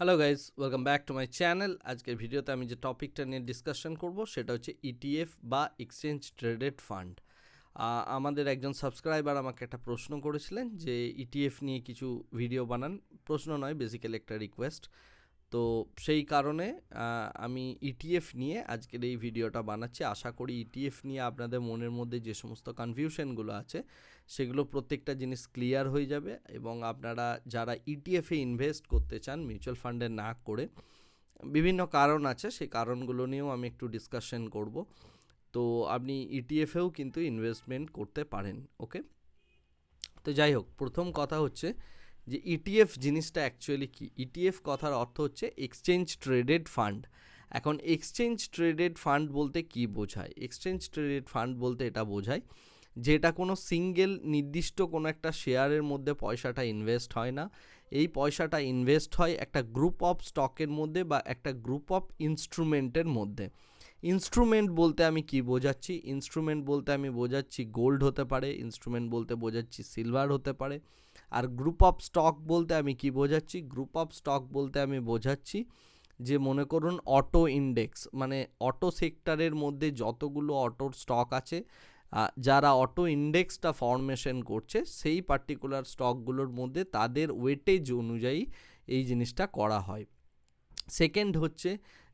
Hello guys welcome back to my channel আজকের ভিডিওতে আমি যে টপিকটা নিয়ে ডিসকাশন করব, সেটা হচ্ছে ইটিএফ বা এক্সচেঞ্জ ট্রেডেড ফান্ড আমাদের একজন সাবস্ক্রাইবার আমাকে একটা প্রশ্ন করেছিলেন যে ইটিএফ নিয়ে কিছু ভিডিও বানান। প্রশ্ন নয় বেসিক্যালি একটা রিকোয়েস্ট তো সেই কারণে আমি ইটিএফ নিয়ে আজকের এই ভিডিওটা বানাচ্ছি। আশা করি ইটিএফ নিয়ে আপনাদের মনের মধ্যে যে সমস্ত কনফিউশনগুলো আছে, সেগুলো প্রত্যেকটা জিনিস ক্লিয়ার হয়ে যাবে এবং আপনারা যারা ইটিএফে ইনভেস্ট করতে চান মিউচুয়াল ফান্ডে না করে, বিভিন্ন কারণ আছে, সেই কারণগুলো নিয়েও আমি একটু ডিসকাশন করব। তো আপনি ইটিএফেও কিন্তু ইনভেস্টমেন্ট করতে পারেন ওকে তো যাই হোক, প্রথম কথা হচ্ছে যে ইটিএফ জিনিসটা অ্যাকচুয়ালি কি? ইটিএফ কথার অর্থ হচ্ছে এক্সচেঞ্জ ট্রেডেড ফান্ড এখন এক্সচেঞ্জ ট্রেডেড ফান্ড বলতে কি বোঝায়? এক্সচেঞ্জ ট্রেডেড ফান্ড বলতে এটা বোঝায় যেটা কোনো সিঙ্গেল নির্দিষ্ট কোনো একটা শেয়ারের মধ্যে পয়সাটা ইনভেস্ট হয় না। এই পয়সাটা ইনভেস্ট হয় একটা গ্রুপ অফ স্টকের মধ্যে বা একটা গ্রুপ অফ ইনস্ট্রুমেন্টের মধ্যে। ইনস্ট্রুমেন্ট বলতে আমি কি বোঝাচ্ছি? ইনস্ট্রুমেন্ট বলতে আমি বোঝাচ্ছি গোল্ড হতে পারে, ইনস্ট্রুমেন্ট বলতে বোঝাচ্ছি সিলভার হতে পারে। আর গ্রুপ অফ স্টক বলতে আমি কি বোঝাচ্ছি? গ্রুপ অফ স্টক বলতে আমি বোঝাচ্ছি যে মনে করুন অটো ইন্ডেক্স মানে অটো সেক্টরের মধ্যে যতগুলো অটোর স্টক আছে যারা অটো ইন্ডেক্সটা ফর্মেশন করছে, সেই পার্টিকুলার স্টকগুলোর মধ্যে তাদের ওয়েটেজ অনুযায়ী এই জিনিসটা করা হয়। সেকেন্ড হচ্ছে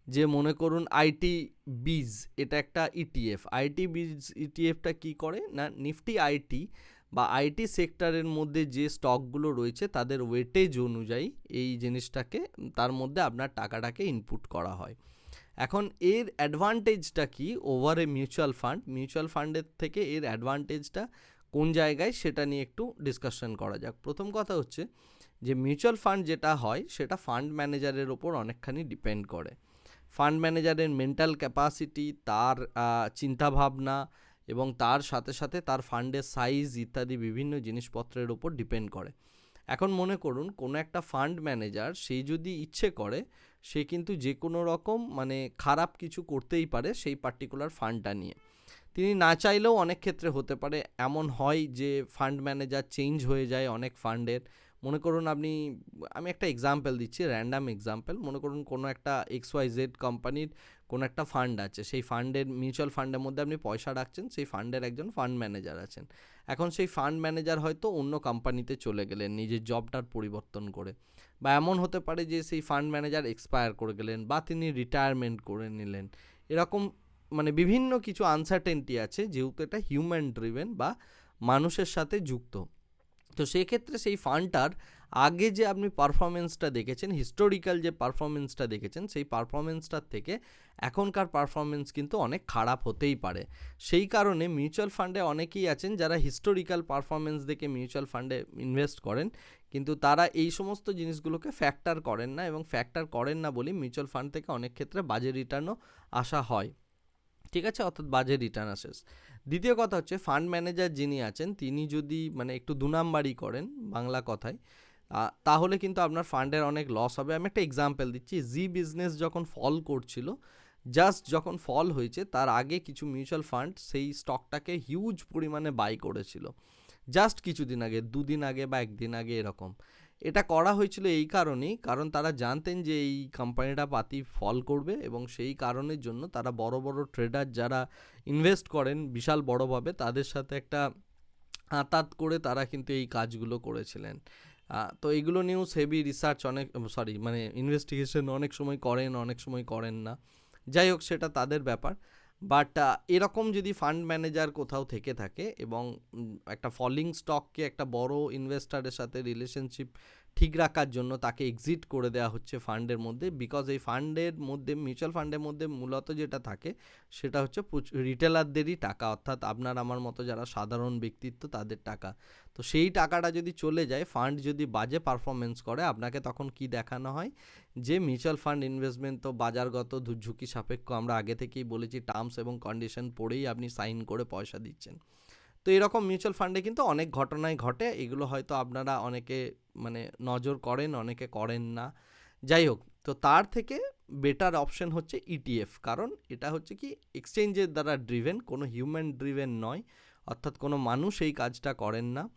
যে মনে করুন আইটি বিজ, এটা একটা E ইটিএফ আইটি বিজ ইটিএফটা কি করে? না, নিফটি আইটি বা আইটি সেক্টরের মধ্যে যে স্টকগুলো রয়েছে, তাদের ওয়েটেজ অনুযায়ী এই জিনিসটাকে, তার মধ্যে আপনার টাকাটাকে ইনপুট করা হয়। এখন এর অ্যাডভান্টেজটা কি over a mutual fund mutual ফান্ডের থেকে এর অ্যাডভান্টেজটা কোন জায়গায়? সেটা নিয়ে একটু ডিসকাশন করা যাক। প্রথম কথা হচ্ছে যে মিউচুয়াল ফান্ড যেটা হয়, সেটা ফান্ড ম্যানেজারের ওপর অনেকখানি ডিপেন্ড করে। ফান্ড ম্যানেজারের মেন্টাল ক্যাপাসিটি, তার চিন্তাভাবনা এবং তার সাথে সাথে তার ফান্ডের সাইজ ইত্যাদি বিভিন্ন জিনিসপত্রের ওপর ডিপেন্ড করে। এখন মনে করুন, কোনো একটা ফান্ড ম্যানেজার সেই যদি ইচ্ছে করে, সে কিন্তু যে কোনো রকম মানে খারাপ কিছু করতেই পারে সেই পার্টিকুলার ফান্ডটা নিয়ে। তিনি না চাইলেও অনেক ক্ষেত্রে হতে পারে, এমন হয় যে ফান্ড ম্যানেজার চেঞ্জ হয়ে যায় অনেক ফান্ডের মনে করুন আপনি, আমি একটা এক্সাম্পল দিচ্ছি র্যান্ডাম এক্সাম্পল মনে করুন কোনো একটা এক্স ওয়াই জেড কোম্পানির কোনো একটা ফান্ড আছে, সেই ফান্ডের মিউচুয়াল ফান্ডের মধ্যে আপনি পয়সা রাখছেন, সেই ফান্ডের একজন ফান্ড ম্যানেজার আছেন। এখন সেই ফান্ড ম্যানেজার হয়তো অন্য কোম্পানিতে চলে গেলেন, নিজের জবটার পরিবর্তন করে। বা এমন হতে পারে যে সেই ফান্ড ম্যানেজার এক্সপায়ার করে গেলেন বা তিনি রিটায়ারমেন্ট করে নিলেন। এরকম মানে বিভিন্ন কিছু আনসার্টেনটি আছে, যেহেতু এটা হিউম্যান ড্রিভেন বা মানুষের সাথে যুক্ত। তো সেক্ষেত্রে সেই ফান্ডটার আগে যে আপনি পারফরমেন্সটা দেখেছেন হিস্টোরিক্যাল যে পারফরমেন্সটা দেখেছেন, সেই পারফরমেন্সটার থেকে এখনকার পারফরমেন্স কিন্তু অনেক খারাপ হতেই পারে। সেই কারণে মিউচুয়াল ফান্ডে অনেকেই আছেন যারা হিস্টোরিক্যাল পারফরমেন্স দেখে মিউচুয়াল ফান্ডে ইনভেস্ট করেন, কিন্তু তারা এই সমস্ত জিনিসগুলোকে ফ্যাক্টর করেন না এবং ফ্যাক্টর করেন না বলে মিউচুয়াল ফান্ড থেকে অনেক ক্ষেত্রে বাজে রিটার্নও আসা হয়। ঠিক আছে? অর্থাৎ বাজে রিটার্ন আসে। দ্বিতীয় কথা হচ্ছে ফান্ড ম্যানেজার যিনি আছেন, তিনি যদি মানে একটু দু নাম্বারই করেন বাংলা কথায় তাহলে কিন্তু আপনার ফান্ডের অনেক লস হবে। আমি একটা এক্সাম্পল দিচ্ছি জি বিজনেস যখন ফল করছিল জাস্ট যখন ফল হয়েছে, তার আগে কিছু মিউচুয়াল ফান্ড সেই স্টকটাকে হিউজ পরিমাণে বাই করেছিল। জাস্ট কিছুদিন আগে, দুদিন আগে বা একদিন আগে এরকম। এটা করা হয়েছিল এই কারণেই, কারণ তারা জানতেন যে এই কোম্পানিটা পাতি ফল করবে এবং সেই কারণের জন্য তারা বড় বড় ট্রেডার যারা ইনভেস্ট করেন বিশাল বড়োভাবে তাদের সাথে একটা আতাত করে তারা কিন্তু এই কাজগুলো করেছিলেন। তো এইগুলো নিয়েও হেভি রিসার্চ অনেক সরি মানে ইনভেস্টিগেশন অনেক সময় করেন, অনেক সময় করেন না। যাই হোক, সেটা তাদের ব্যাপার। বাট এরকম যদি ফান্ড ম্যানেজার কোথাও থেকে থাকে এবং একটা ফলিং স্টককে একটা বড় ইনভেস্টারের সাথে রিলেশনশিপ ঠিক রাখার জন্য তাকে এক্সিট করে দেওয়া হচ্ছে ফান্ডের মধ্যে বিকজ এই ফান্ডের মধ্যে মিউচুয়াল ফান্ডের মধ্যে মূলত যেটা থাকে সেটা হচ্ছে রিটেলারদেরই টাকা। অর্থাৎ আপনার আমার মতো যারা সাধারণ ব্যক্তিত্ব তাদের টাকা। তো সেই টাকাটা যদি চলে যায় ফান্ড যদি বাজে পারফরমেন্স করে, আপনাকে তখন কি দেখানো হয়? যে মিউচুয়াল ফান্ড ইনভেস্টমেন্ট তো বাজারগত ঝুঁকি সাপেক্ষ, আমরা আগে থেকেই বলেছি টার্মস এবং কন্ডিশন পড়েই আপনি সাইন করে পয়সা দিচ্ছেন। তো এরকম মিউচুয়াল ফান্ডে কিন্তু অনেক ঘটনাই ঘটে। এগুলো হয়তো আপনারা অনেকে মানে নজর করেন, অনেকে করেন না। যাই হোক, তো তার থেকে বেটার অপশন হচ্ছে ইটিএফ কারণ এটা হচ্ছে কি এক্সচেঞ্জের দ্বারা ড্রিভেন কোনো হিউম্যান ড্রিভেন নয়। অর্থাৎ কোনো মানুষ এই কাজটা করেন না।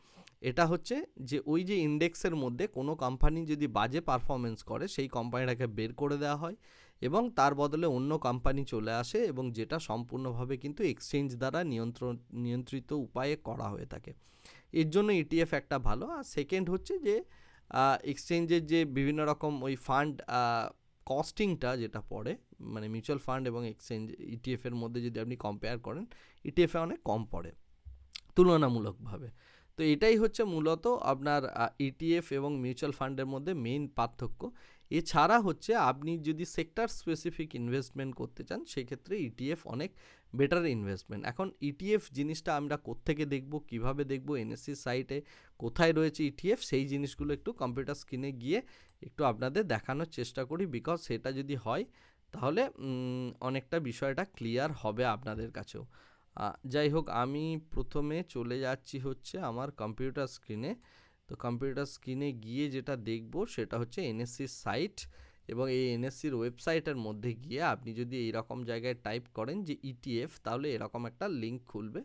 এটা হচ্ছে যে, ওই যে ইন্ডেক্সের মধ্যে কোনো কোম্পানি যদি বাজে পারফরমেন্স করে, সেই কোম্পানিটাকে বের করে দেওয়া হয় এবং তার বদলে অন্য কোম্পানি চলে আসে এবং যেটা সম্পূর্ণভাবে কিন্তু এক্সচেঞ্জ দ্বারা নিয়ন্ত্রণ নিয়ন্ত্রিত উপায়ে করা হয়ে থাকে। এর জন্য ইটিএফ একটা ভালো। আর সেকেন্ড হচ্ছে যে এক্সচেঞ্জের যে বিভিন্ন রকম ওই ফান্ড কস্টিংটা যেটা পড়ে মানে মিউচুয়াল ফান্ড এবং এক্সচেঞ্জ ইটিএফের মধ্যে যদি আপনি কম্পেয়ার করেন ইটিএফে অনেক কম পড়ে, তুলনামূলকভাবে। তো এটাই হচ্ছে মূলত আপনার ইটিএফ এবং মিউচুয়াল ফান্ডের মধ্যে মেইন পার্থক্য। এছাড়া হচ্ছে আপনি যদি সেক্টর স্পেসিফিক ইনভেস্টমেন্ট করতে চান, সেক্ষেত্রে ইটিএফ অনেক বেটার ইনভেস্টমেন্ট এখন ইটিএফ জিনিসটা আমরা কোত্থেকে দেখব, কীভাবে দেখব এনএসসি সাইটে কোথায় রয়েছে ইটিএফ সেই জিনিসগুলো একটু কম্পিউটার স্ক্রিনে গিয়ে একটু আপনাদের দেখানোর চেষ্টা করি বিকজ সেটা যদি হয়, তাহলে অনেকটা বিষয়টা ক্লিয়ার হবে আপনাদের কাছেও। যাই হোক, আমি প্রথমে চলে যাচ্ছি হচ্ছে আমার কম্পিউটার স্ক্রিনে তো কম্পিউটার স্ক্রিনে গিয়ে যেটা দেখব সেটা হচ্ছে এনএসসির সাইট এবং এই এনএসসির ওয়েবসাইটের মধ্যে গিয়ে আপনি যদি এই রকম জায়গায় টাইপ করেন যে ইটিএফ তাহলে এরকম একটা লিঙ্ক খুলবে।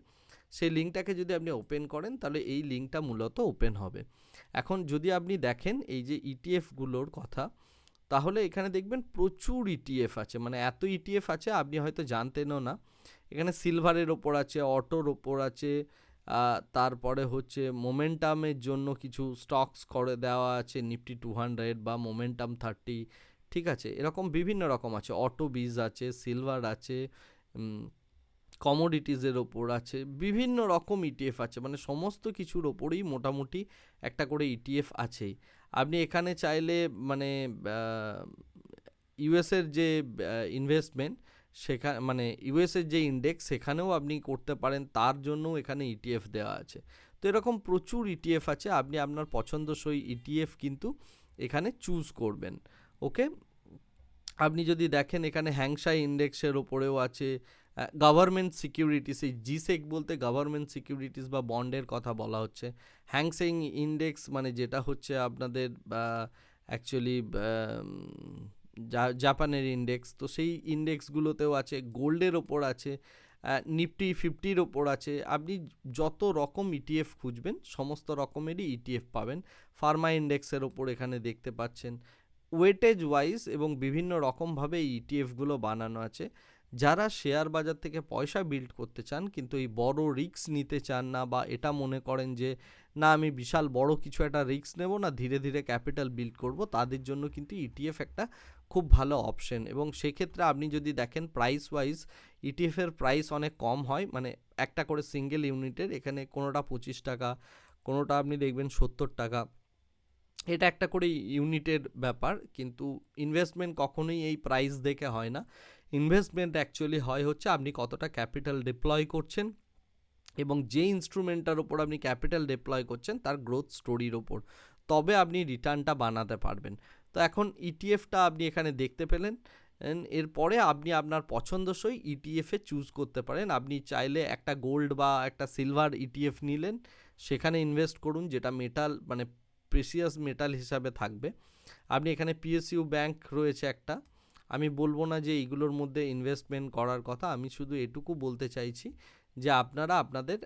সেই লিঙ্কটাকে যদি আপনি ওপেন করেন, তাহলে এই লিঙ্কটা মূলত ওপেন হবে। এখন যদি আপনি দেখেন এই যে ইটিএফগুলোর কথা, তাহলে এখানে দেখবেন প্রচুর ইটিএফ আছে। মানে এত ইটিএফ আছে, আপনি হয়তো জানতেনও না। এখানে সিলভারের ওপর আছে, অটোর ওপর আছে তারপরে হচ্ছে মোমেন্টামের জন্য কিছু স্টকস করে দেওয়া আছে, নিফটি টু হান্ড্রেড বা মোমেন্টাম থার্টি, ঠিক আছে? এরকম বিভিন্ন রকম আছে। অটো বীজ আছে, সিলভার আছে কমোডিটিসের ওপর আছে, বিভিন্ন রকম ইটিএফ আছে। মানে সমস্ত কিছুর ওপরেই মোটামুটি একটা করে ইটিএফ আছেই। আপনি এখানে চাইলে মানে ইউএসের যে ইনভেস্টমেন্ট সেখানে মানে ইউএসের যে ইন্ডেক্স সেখানেও আপনি করতে পারেন, তার জন্যও এখানে ইটিএফ দেওয়া আছে। তো এরকম প্রচুর ইটিএফ আছে, আপনি আপনার পছন্দসই ইটিএফ কিন্তু এখানে চুজ করবেন ওকে আপনি যদি দেখেন এখানে হ্যাংসাই ইন্ডেক্সের ওপরেও আছে গভর্নমেন্ট সিকিউরিটিস এই জিসেক বলতে গভর্নমেন্ট সিকিউরিটিস বা বন্ডের কথা বলা হচ্ছে। হ্যাংসেং ইন্ডেক্স মানে যেটা হচ্ছে আপনাদের অ্যাকচুয়ালি জাপানের ইন্ডেক্স তো সেই ইন্ডেক্সগুলোতেও আছে গোল্ডের ওপর আছে নিফটি ফিফটির ওপর আছে। আপনি যত রকম ইটিএফ খুঁজবেন, সমস্ত রকমেরই ইটিএফ পাবেন। ফার্মা ইন্ডেক্সের ওপর এখানে দেখতে পাচ্ছেন। ওয়েটেজ ওয়াইজ এবং বিভিন্ন রকমভাবে এই ইটিএফগুলো বানানো আছে। যারা শেয়ার বাজার থেকে পয়সা বিল্ড করতে চান, কিন্তু এই বড় রিস্ক নিতে চান না বা এটা মনে করেন যে, না, আমি বিশাল বড় কিছু একটা রিস্ক নেব না, ধীরে ধীরে ক্যাপিটাল বিল্ড করব, তাদের জন্য কিন্তু ইটিএফ একটা খুব ভালো অপশন এবং সেক্ষেত্রে আপনি যদি দেখেন প্রাইস ওয়াইজ ইটিএফের প্রাইস অনেক কম হয় মানে একটা করে সিঙ্গেল ইউনিটের এখানে কোনোটা পঁচিশ টাকা, কোনোটা আপনি দেখবেন সত্তর টাকা। এটা একটা করে ইউনিটের ব্যাপার, কিন্তু ইনভেস্টমেন্ট কখনোই এই প্রাইস দেখে হয় না। ইনভেস্টমেন্ট অ্যাকচুয়ালি হয় হচ্ছে আপনি কতটা ক্যাপিটাল ডিপ্লয় করছেন এবং যে ইনস্ট্রুমেন্টটার ওপর আপনি ক্যাপিটাল ডিপ্লয় করছেন, তার গ্রোথ স্টোরির ওপর তবে আপনি রিটার্নটা বানাতে পারবেন। তো এখন ইটিএফটা e আপনি এখানে দেখতে পেলেন। এরপরে আপনি আপনার পছন্দসই ইটিএফে চুজ করতে পারেন। আপনি চাইলে একটা গোল্ড বা একটা সিলভার ইটিএফ নিলেন। সেখানে ইনভেস্ট করুন, যেটা মেটাল মানে প্রেসিয়াস মেটাল হিসাবে থাকবে। আপনি এখানে পিএসইউ ব্যাংক রয়েছে একটা। আমি বলব না যে এইগুলোর মধ্যে ইনভেস্টমেন্ট করার কথা। আমি শুধু এটুকু বলতে চাইছি যে আপনারা আপনাদের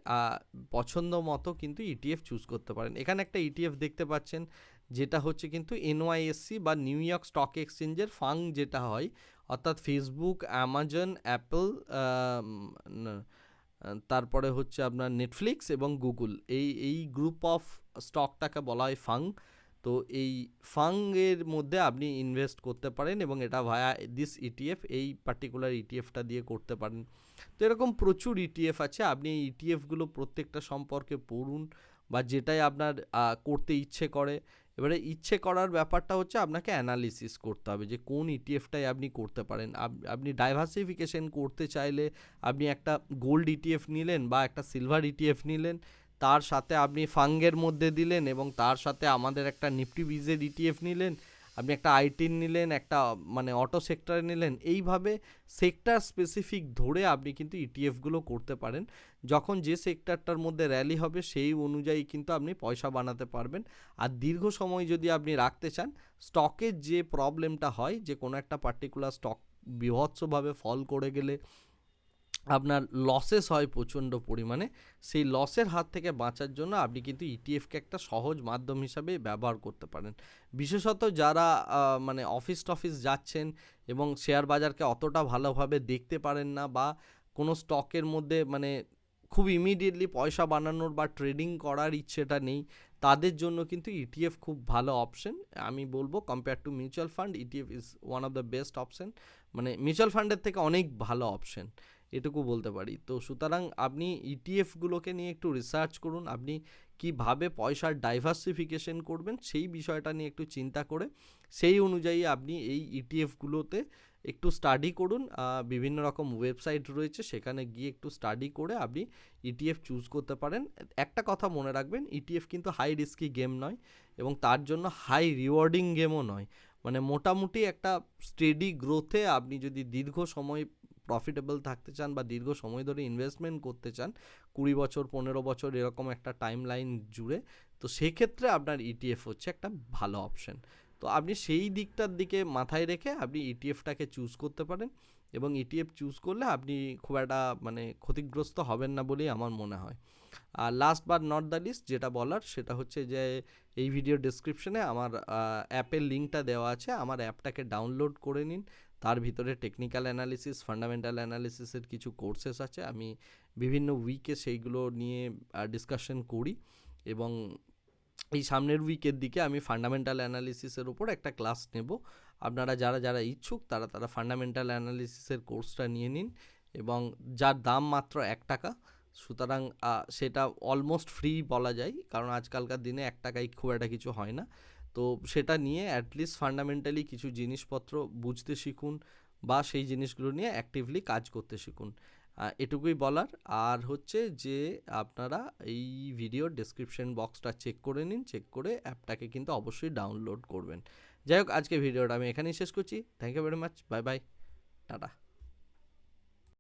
পছন্দ মতো কিন্তু ইটিএফ চুজ করতে পারেন। এখানে একটা ইটিএফ দেখতে পাচ্ছেন, যেটা হচ্ছে কিন্তু এনওয়াইএসসি বা নিউ ইয়র্ক স্টক এক্সচেঞ্জের ফাং যেটা হয়, অর্থাৎ ফেসবুক অ্যামাজন অ্যাপল তারপরে হচ্ছে আপনার নেটফ্লিক্স এবং গুগল এই এই গ্রুপ অফ স্টকটাকে বলা হয় ফাং। তো এই ফাংয়ের মধ্যে আপনি ইনভেস্ট করতে পারেন এবং এটা ভায়া দিস ইটিএফ এই পার্টিকুলার ইটিএফটা দিয়ে করতে পারেন। তো এরকম প্রচুর ইটিএফ আছে, আপনি এই ইটিএফগুলো প্রত্যেকটা সম্পর্কে পড়ুন বা যেটাই আপনার করতে ইচ্ছে করে। এবারে ইচ্ছে করার ব্যাপারটা হচ্ছে আপনাকে অ্যানালিসিস করতে হবে যে কোন ইটিএফটাই আপনি করতে পারেন। আপনি ডাইভার্সিফিকেশন করতে চাইলে আপনি একটা গোল্ড ইটিএফ নিলেন বা একটা সিলভার ইটিএফ নিলেন। তার সাথে আপনি ফাঙ্গের মধ্যে দিলেন এবং তার সাথে আমাদের একটা নিফটি বিজের ইটিএফ নিলেন, আপনি একটা আইটিন নিলেন, একটা মানে অটো সেক্টরে নিলেন। এইভাবে সেক্টর স্পেসিফিক ধরে আপনি কিন্তু ইটিএফগুলো করতে পারেন। যখন যে সেক্টরটার মধ্যে র্যালি হবে সেই অনুযায়ী কিন্তু আপনি পয়সা বানাতে পারবেন। আর দীর্ঘ সময় যদি আপনি রাখতে চান স্টকের যে প্রবলেমটা হয়, যে কোনো একটা পার্টিকুলার স্টক বিভৎসভাবে ফল করে গেলে আপনার লসেস হয় প্রচণ্ড পরিমাণে, সেই লসের হাত থেকে বাঁচার জন্য আপনি কিন্তু ইটিএফকে একটা সহজ মাধ্যম হিসাবে ব্যবহার করতে পারেন। বিশেষত যারা মানে অফিস টফিস যাচ্ছেন এবং শেয়ার বাজারকে অতটা ভালোভাবে দেখতে পারেন না বা কোনো স্টকের মধ্যে মানে খুব ইমিডিয়েটলি পয়সা বানানোর বা ট্রেডিং করার ইচ্ছেটা নেই, তাদের জন্য কিন্তু ইটিএফ খুব ভালো অপশন আমি বলব compare to mutual fund ETF is one of the best option মানে মিউচুয়াল ফান্ডের থেকে অনেক ভালো অপশন এটুকু বলতে পারি। তো সুতরাং আপনি ইটিএফগুলোকে নিয়ে একটু রিসার্চ করুন, আপনি কীভাবে পয়সার ডাইভার্সিফিকেশন করবেন সেই বিষয়টা নিয়ে একটু চিন্তা করে, সেই অনুযায়ী আপনি এই ইটিএফগুলোতে একটু স্টাডি করুন। বিভিন্ন রকম ওয়েবসাইট রয়েছে, সেখানে গিয়ে একটু স্টাডি করে আপনি ইটিএফ চুজ করতে পারেন। একটা কথা মনে রাখবেন ইটিএফ কিন্তু হাই রিস্কি গেম নয় এবং তার জন্য হাই রিওয়ার্ডিং গেমও নয়। মানে মোটামুটি একটা স্টেডি গ্রোথে আপনি যদি দীর্ঘ সময় প্রফিটেবল থাকতে চান বা দীর্ঘ সময় ধরে ইনভেস্টমেন্ট করতে চান, কুড়ি বছর, পনেরো বছর এরকম একটা টাইম লাইন জুড়ে, তো সেক্ষেত্রে আপনার ইটিএফ হচ্ছে একটা ভালো অপশন তো আপনি সেই দিকটার দিকে মাথায় রেখে আপনি ইটিএফটাকে চুজ করতে পারেন এবং ইটিএফ চুজ করলে আপনি খুব একটা মানে ক্ষতিগ্রস্ত হবেন না বলেই আমার মনে হয়। আর last bar not the least যেটা বলার সেটা হচ্ছে যে, এই ভিডিও ডেসক্রিপশনে আমার অ্যাপের লিঙ্কটা দেওয়া আছে, আমার অ্যাপটাকে ডাউনলোড করে নিন। তার ভিতরে টেকনিক্যাল অ্যানালিসিস ফান্ডামেন্টাল অ্যানালিসিসের কিছু কোর্সেস আছে। আমি বিভিন্ন উইকে সেইগুলো নিয়ে ডিসকাশন করি এবং এই সামনের উইকের দিকে আমি ফান্ডামেন্টাল অ্যানালিসিসের উপর একটা ক্লাস নেব। আপনারা যারা যারা ইচ্ছুক, তারা তারা ফান্ডামেন্টাল অ্যানালিসিসের কোর্সটা নিয়ে নিন এবং যার দাম মাত্র এক টাকা, সুতরাং সেটা অলমোস্ট ফ্রি বলা যায়। কারণ আজকালকার দিনে এক টাকায় খুব একটা কিছু হয় না। তো সেটা নিয়ে অ্যাটলিস্ট ফান্ডামেন্টালি কিছু জিনিসপত্র বুঝতে শিখুন বা সেই জিনিসগুলো নিয়ে অ্যাক্টিভলি কাজ করতে শিখুন। এটুকুই বলার। আর হচ্ছে যে আপনারা এই ভিডিওর ডেসক্রিপশন বক্সটা চেক করে নিন চেক করে অ্যাপটাকে কিন্তু অবশ্যই ডাউনলোড করবেন। যাই হোক, আজকে ভিডিওটা আমি এখানেই শেষ করছি। Thank you very much bye bye tata.